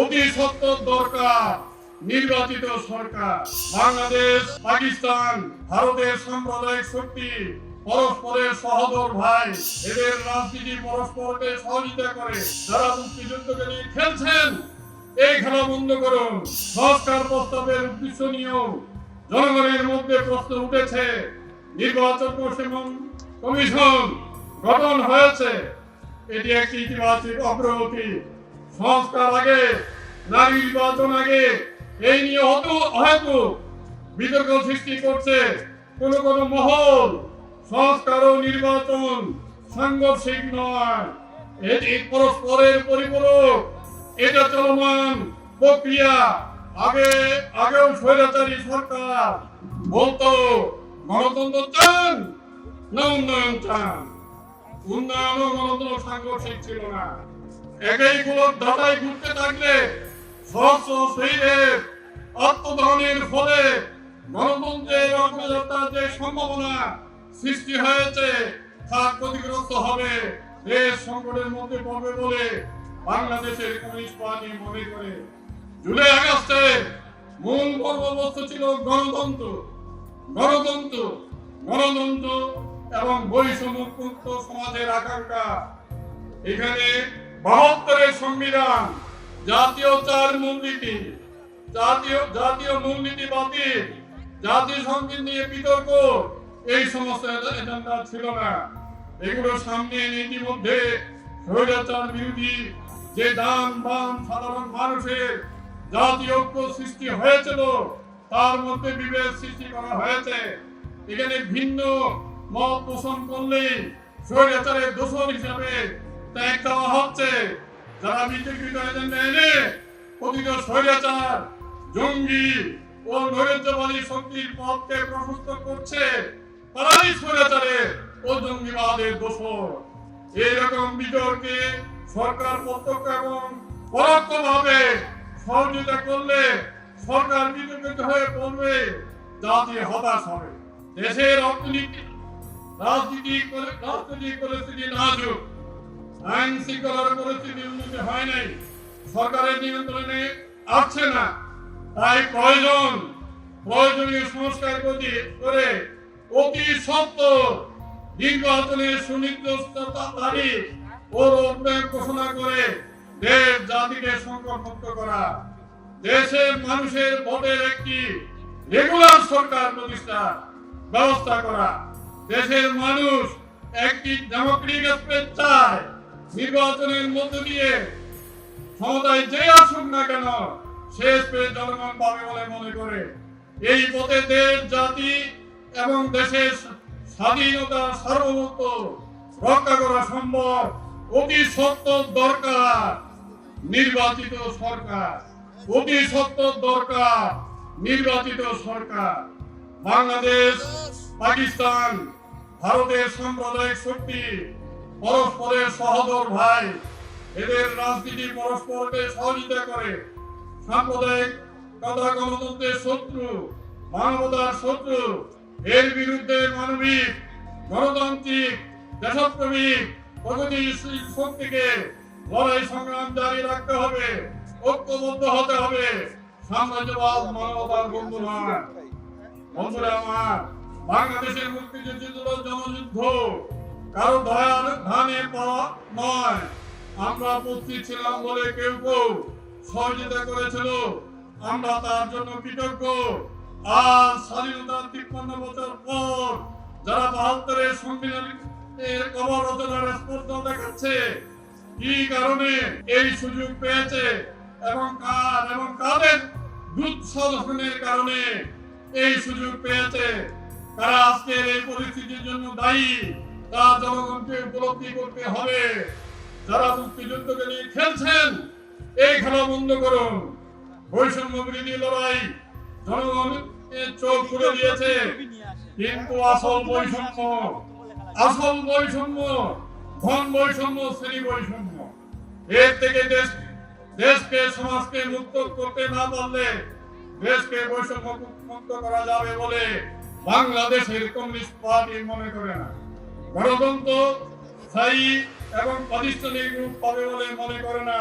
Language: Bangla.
অতি সত্তর দরকার, নির্বাচিত সরকার। বাংলাদেশ, পাকিস্তান, ভারতের সাম্প্রদায়িক শক্তি, পরস্পরের সহদর ভাই, এদের রাজনীতি পরস্পরকে সহযোগিতা করে যারা মুক্তিযুদ্ধকে নিয়ে খেলছেন, এই খেলা বন্ধ করুন। সংস্কার প্রস্তাবের উদ্দেশ্য নিয়েও জনগণের মধ্যে প্রশ্ন উঠেছে। নির্বাচন কমিশন কমিশন গঠন হয়েছে। এটি একটি ইতিবাচক অগ্রগতি। সংস্কার আগে, নারী নির্বাচন আগে, এই নিয়ে হয়তো হয়তো বিতর্ক সৃষ্টি করছে কোন কোন মহল। সংস্কার ও নির্বাচন সাংঘর্ষিক নয়। এটি পরস্পরের পরিপূরক, এটা চলমান প্রক্রিয়া। আগে, আগেও স্বৈরাচারী সরকার বলতো, গণতন্ত্র চান না উন্নয়ন চান। উন্নয়ন ও গণতন্ত্র সাংঘর্ষিক ছিল না। একই গুলোর ধাঁধায় ঘুরতে থাকলে সহস্র শহীদের আত্মদহনের ফলে গণতন্ত্রের অগ্রযাত্রার যে সম্ভাবনা সৃষ্টি হয়েছে, তা ক্ষতিগ্রস্ত হবে। দেশ সংকটের মধ্যে পড়বে বলে বাংলাদেশের কমিউনিস্ট পার্টি মনে করে। জুলাই আগস্টে মূল কর্মবস্তু ছিল গণতন্ত্র। গণতন্ত্র গণতন্ত্র এবং বৈষম্যমুক্ত সমাজের আকাঙ্ক্ষা। এখানে বাহাত্তরের সংবিধান, জাতীয় চার মূলনীতি, জাতীয় জাতীয় মূলনীতি বাতিল জাতীয় সংগীত নিয়ে বিতর্ক, এই সমস্ত এজেন্ডা ছিল না। এগুলো সামনে ইতিমধ্যে স্বৈরাচার বিরোধী যে দান বাম সাধারণ মানুষের জাতীয় ঐক্য সৃষ্টি হয়েছিল, তার মধ্যে বিভেদ সৃষ্টি করা হয়েছে। এখানে ভিন্ন মত পোষণ করলে স্বৈরাচারের দোষর হিসাবে ত্যাগ দেওয়া হচ্ছে, যারা বিতর্কিত এজেন্ডা এনে প্রতিত স্বৈরাচার, জঙ্গি ও নৈরাজ্যবাদী শক্তির পথকে প্রশস্ত করছে তারাই স্বৈরাচারের ও জঙ্গিবাদের দোষর। এইরকম বিতর্কে সরকার প্রত্যক্ষ এবং পরোক্ষভাবে সহযোগিতা করলে সরকার বিতর্কিত হয়ে পড়বে জাতি হতাশ হবে। দেশের অর্থনীতি, রাজনীতি, রাজনৈতিক পরিস্থিতি নাজুক। আইন শৃঙ্খলার পরিস্থিতি উন্নতি হয় নাই। সরকারের নিয়ন্ত্রণে আসছে না। তাই প্রয়োজন, প্রয়োজনীয় সংস্কার করে অতি সত্তর নির্বাচনের সুনির্দিষ্টতা তারিখ ও রোডম্যাপ ঘোষণা করে দেশ, জাতিকে সংকটমুক্ত করা। দেশের মানুষের ভোটের একটি রেগুলার সরকার প্রতিষ্ঠা ব্যবস্থা করা। দেশের মানুষ একটি ডেমোক্রেটিক স্পেস চায়। নির্বাচনের মধ্য দিয়ে ক্ষমতায় যে আসুক না কেন, শেষ পেয়ে জনগণ পাবে বলে মনে করে। এই পথে দেশ, জাতি এবং দেশের স্বাধীনতা, সার্বভৌমত্ব রক্ষা করা সম্ভব। অতি সত্তর দরকার নির্বাচিত সরকার। অতি সত্তর দরকার নির্বাচিত সরকার। বাংলাদেশ, পাকিস্তান, ভারতের সাম্প্রদায়িক শক্তি পরস্পরের সহদর ভাই, এদের রাজনীতি পরস্পরকে সহযোগিতা করে। সাম্প্রদায়িক তথা গণতন্ত্রের শত্রু, মানবতার শত্রু, এর বিরুদ্ধে মানবিক, গণতান্ত্রিক, দেশপ্রেমিক, প্রগতিশীল শক্তিকে লড়াই সংগ্রাম জারি রাখতে হবে, ঐক্যবদ্ধ হতে হবে। সাম্রাজ্যবাদ মানবতার বন্ধু নয়। বন্ধুরা আমার, বাংলাদেশের মুক্তিযুদ্ধ জনযুদ্ধ কারও দয়ার ধানে পাওয়া নয়। আমরা উপস্থিত ছিলাম বলে কেউ কেউ সহযোগিতা করেছিল। আমরা তার জন্য কৃতজ্ঞ। আজ স্বাধীনতার তিপ্পান্ন বছর পর যারা বাহাত্তরের সংবিধান এর কবর রচনার স্পর্ধা দেখাচ্ছে, কি কারণে এই সুযোগ পেয়েছে এবং কার এবং কাদের দুঃসাধনের কারণে এই সুযোগ পেয়েছে? তারা আজকের এই পরিস্থিতির জন্য দায়ী? তা জনগণকে উপলব্ধি করতে হবে। যারা মুক্তিযুদ্ধকে নিয়ে খেলছেন এই খেলা বন্ধ করুন। বৈষম্য বিরোধী লড়াই জনগণ চোখ খুলে দিয়েছে। কিন্তু আসল বৈষম্য আসল বৈষম্য, ধন বৈষম্য, শ্রেণি বৈষম্য। এর থেকে দেশ, দেশকে, সমাজকে মুক্ত করতে না পারলে দেশকে বৈষম্য মুক্ত করা যাবে বলে বাংলাদেশের কমিউনিস্ট পার্টি মনে করে না। গণতন্ত্র স্থায়ী এবং প্রাতিষ্ঠানিক রূপ পাবে বলে মনে করে না।